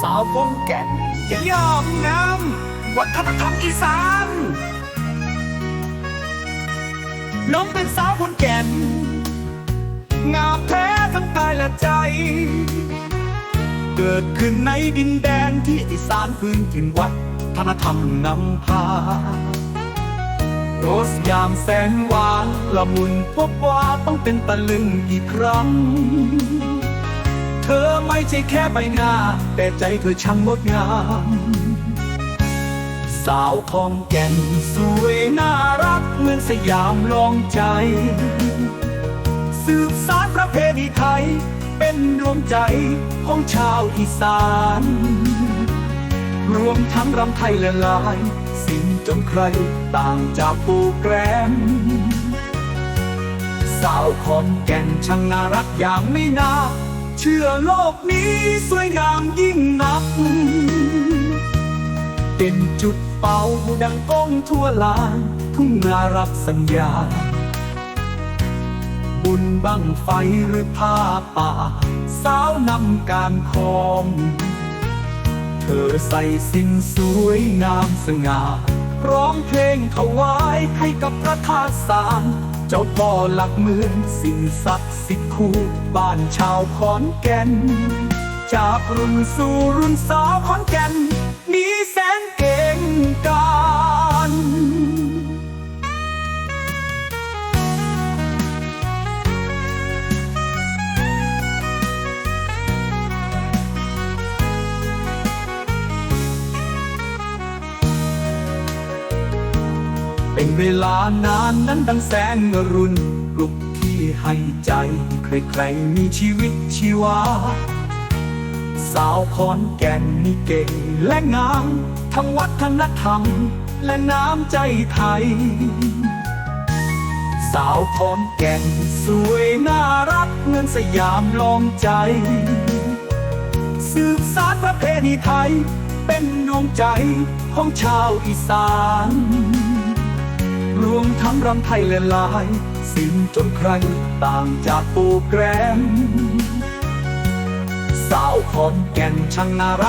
สาวคงแก่นยอมงามวัฒนธรรมอีสานน้องเป็นสาวคนแก่น งามแท้ทั้งกายและใจ เกิดขึ้นในดินแดนที่อีสานพื้นถิ่นวัดธนธรรมนำพา โรสยามแสนหวานละมุนพบว่าต้องเป็นตะลึงอีกครั้ง เธอไม่ใช่แค่ใบหน้า แต่ใจเธอช่างงดงาม สาวของแก่นสวยน่ารักเหมือนสยามลองใจ สืบสารประเพณีไทย เป็นดวงใจของชาวอีสาน รวมทั้งรำไทยละลาย สิ้นจนใครต่างจากปูแกรมสาวขอนแก่นช่างน่ารักอย่างไม่น่า เชื่อโลกนี้สวยงามยิ่งนัก เป็นจุดเป่าดังก้องทั่วลาน ทุ่งนารับสัญญา บุญบังไฟหรือผ้าป่า สาวนำการคองเธอใส่สิ่งสวยงามสง่า ร้องเพลงถวายให้กับพระธาตุสาม เจ้าพ่อหลักเมืองสิ่งศักดิ์สิทธิ์คู่บ้านชาวขอนแก่น จากรุ่นสู่รุ่นสาวขอนแก่น เป็นเวลานานนั้นดังแสงอรุณปลุกที่ให้ใจ ใครๆมีชีวิตชีวา สาวขอนแก่นนี่เก่งและงาม ทั้งวัฒนธรรม และน้ำใจไทย สาวขอนแก่นสวยน่ารักเงินสยามลองใจสืบสารประเพณีไทย เป็นดวงใจของชาวอีสาน รวมทั้งรำไทยและลาย สิ้นจนใครต่างจากโปรแกรม สาวขอนแก่นช่างน่ารัก